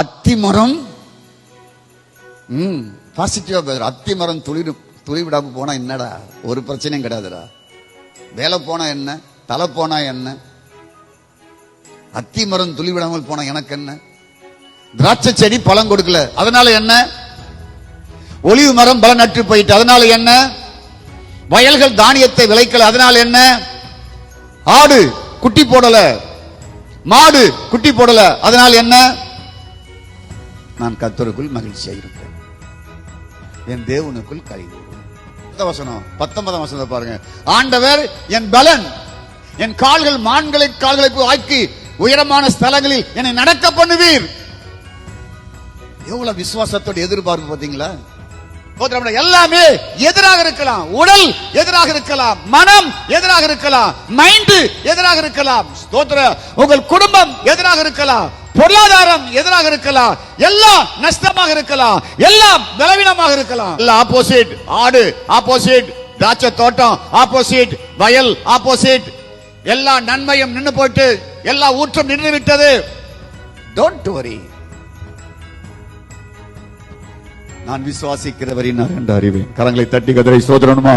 அத்தி மரம் ம் பாசிட்டிவா பேசுற அத்திமரம் துளிர் துளி விடாம போனா என்னடா? ஒரு பிரச்சனையும் கிடையாதுடா. வேலை போனா என்ன? தலை போனா என்ன? அத்தி மரம் துளி விடாமல் போனா எனக்கு என்ன? திராட்சை செடி பழம் கொடுக்கல. அதனால என்ன? ஒளிவு மரம் பல நட்டு போயிட்டு அதனால என்ன? வயல்கள் தானியத்தை விளைக்கல அதனால என்ன? ஆடு குட்டி போடல. மாடு குட்டி போடல அதனால என்ன? நான் கத்தருக்குள் மகிழ்ச்சியாக இருப்பேன். என் தேவனுக்குள் கை வசனம் பத்தொன்பதாம் வசனத்தை பாருங்க. ஆண்டவர் என் பலன் என் கால்கள் மான்களை கால்களை ஆக்கி உயரமான ஸ்தலங்களில் என்னை நடக்க பண்ணுவீர். எவ்வளவு விசுவாசத்தோட எதிர்பார்ப்பு பார்த்தீங்களா? எல்லாமே எதிராக இருக்கலாம். உடல் எதிராக இருக்கலாம். மனம் எதிராக இருக்கலாம். மைண்ட் எதிராக இருக்கலாம். உங்கள் குடும்பம் எதிராக இருக்கலாம். பொருளாதாரம் எதிராக இருக்கலாம் எல்லாம் நஷ்டமாக இருக்கலாம் எல்லாம் பலவீனமாக இருக்கலாம். எல்லாம் ஆப்போசிட் ஆடு ஆப்போசிட் திராட்சை தோட்டம் ஆப்போசிட் வயல் ஆப்போசிட் எல்லா நன்மையும் நின்னு போட்டு எல்லா ஊற்றம் நின்று விட்டது. டோன்ட் வரி நான் விசுவாசிக்கிறவரின் அறிவேன். கரங்களை தட்டி கதிரை சோதரணுமா?